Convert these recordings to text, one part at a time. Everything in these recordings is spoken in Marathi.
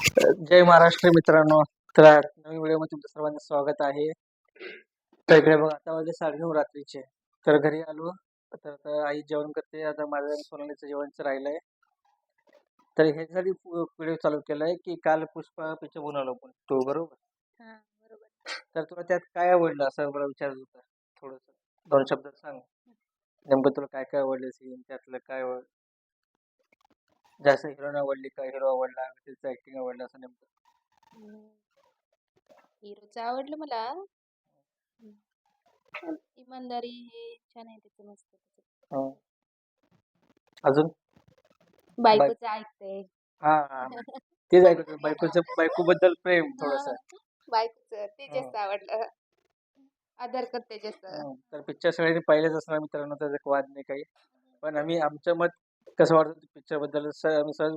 जय महाराष्ट्र मित्रांनो. तर नवीन व्हिडिओमध्ये तुमचं सर्वांचं स्वागत आहे. तर इकडे बघा आता वाजले साडेनऊ रात्रीचे. तर घरी आलो. तर आता आई जेवण करते. आता माझं आणि सोनालीचं जेवणचं राहिलंय. तर ह्यासाठी व्हिडिओ चालू केलाय की काल पुष्पा पिक्चर बनवलं आपण तो बरोबर? बरोबर. तर तुला त्यात काय आवडलं असं मला विचारत होतं? थोडस दोन शब्दात सांग. नेमकं तुला काय काय आवडलं सीन त्यातलं काय जास्त हिरोईन आवडली का? हिरो आवडला त्याचं ऍक्टिंग आवडलं असं नेमकं? हिरोचं आवडलं मला. हम्म. इमानदारी हे छान आहे त्याचं मस्त. हं. अजून? बायकोचं ऐकतंय. हा हा तेच ऐकतो बायकोचं बायको बद्दल प्रेम थोडस. बायकोचं ते जास्त आवडलं. आदर करते जास्त. तर पिक्चर सगळ्यांनी पाहिलेच असणार मित्रांनो त्याचा वाद नाही काही. पण आम्ही आमचं मत कसं वाटतं पिक्चरबद्दल? स- आम्ही सर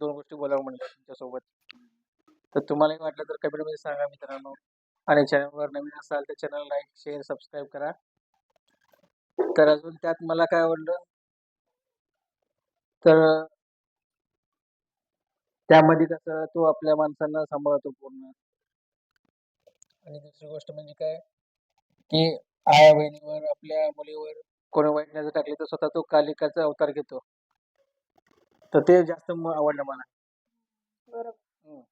दोन गोष्टी बोलावं म्हणलं तुमच्यासोबत. तर तुम्हालाही वाटलं तर कमेंटमध्ये सांगा मित्रांनो. आणि चॅनलवर नवीन असाल तर चॅनल लाईक शेअर सबस्क्राईब करा. तर अजून त्यात मला काय आवडलं? तर त्यामध्ये कसं तो आपल्या माणसांना सांभाळतो पूर्ण. आणि दुसरी गोष्ट म्हणजे काय? की आया बहिणीवर आपल्या मुलीवर कोणी वाईट नजर टाकली तर स्वतः तो कालिकाचा अवतार घेतो. तर ते जास्त म- आवडलं मला. बरोबर. हम्म.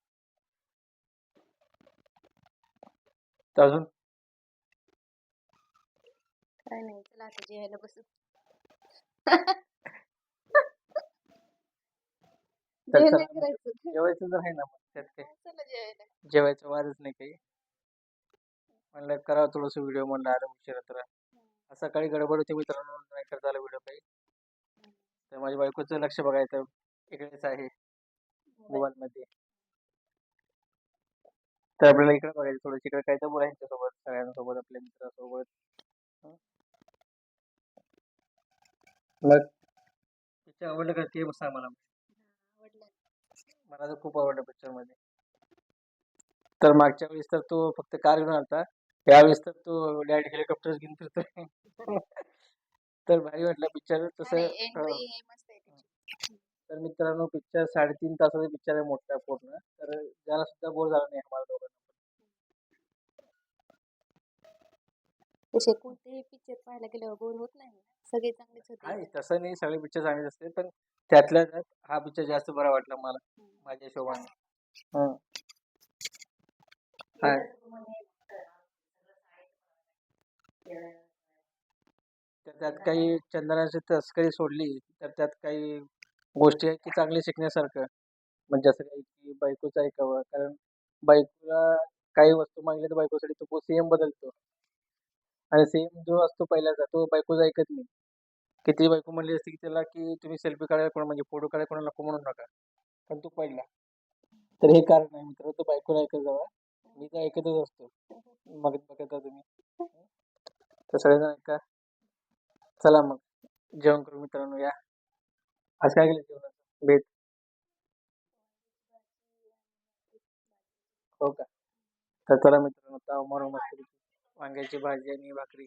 तर अजून? काय नाही चला आता जेवायला बसू. तर जेवण चला नाही करायचं. जेवायचं तर आहे ना मग त्यात काय चला जेवायला. जेवायचं वादच नाही काही. म्हणलं करावं थोडंसं व्हिडिओ म्हणलं आलं उशिरा तर. आज सकाळी गडबड होती मित्रांनो नाही करता आला व्हिडिओ काही. तर माझ्या बायकोचं लक्ष बघायचं इकडेच आहे मोबाईल मध्ये तर आपल्याला इकडे बघायचं थोडं इकडे काय तर बोलायचं सोबत सगळ्यांसोबत आपल्या मित्रासोबत? मग? पिक्चर आवडलं का ते सांग मला. मला तर खूप आवडलं पिक्चरमध्ये तर मागच्या वेळेस तर तो फक्त कार घेऊन आलता. यावेळेस तर तो डायरेक्ट हेलिकॉप्टर घेऊन फिरतोय. तर भारी वाटलं पिक्चर तसं तर मित्रांनो पिक्चर साडेतीन तासाचा पिक्चर आहे मोठा पूर्ण. तर त्याला सुद्धा बोर झाला नाही आम्हाला दोघांना तसे कोणतेही पिक्चर पाहायला गेल्यावर बोर होत नाही. सगळे चांगलेच होते. तसं नाही. सगळे पिक्चर चांगलेच असते. पण त्यातल्या त्यात हा पिक्चर जास्त बरा वाटला मला. माझ्या हिशोबाने. हं. हा. तर त्यात काही चंदनाची तस्करी सोडली तर त्यात काही गोष्टी आहेत की चांगली शिकण्यासारखं. म्हणजे असं काही की बायकोचं ऐकावं. कारण बायकोला काही वस्तू मागल्या तर बायकोसाठी तो सेम बदलतो. आणि सेम जो असतो पहिल्याचा तो बायकोचा ऐकत नाही. किती बायको म्हणली असते की त्याला की तुम्ही सेल्फी काढायला कोण म्हणजे फोटो काढायला कोणाला नको म्हणून नका. पण तो पहिला. तर हे कारण आहे मित्र तो बायकोला ऐकत जावा. मी तर ऐकतच असतो. मग बघता तुम्ही. तर सगळेजण ऐका. चला मग. जेवण करू मित्रांनो या. आज काय केलं जेवणाचं? भेट. हो का? तर चला मित्रांनो ताव मारू मस्त वांग्याची भाजी आणि भाकरी.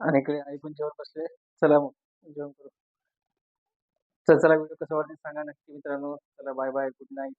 आणि इकडे आई पण जेवण बसले चला मग जेवण करू. तर चला व्हिडिओ कसं वाटलं सांगा नक्की मित्रांनो. चला बाय बाय गुड नाईट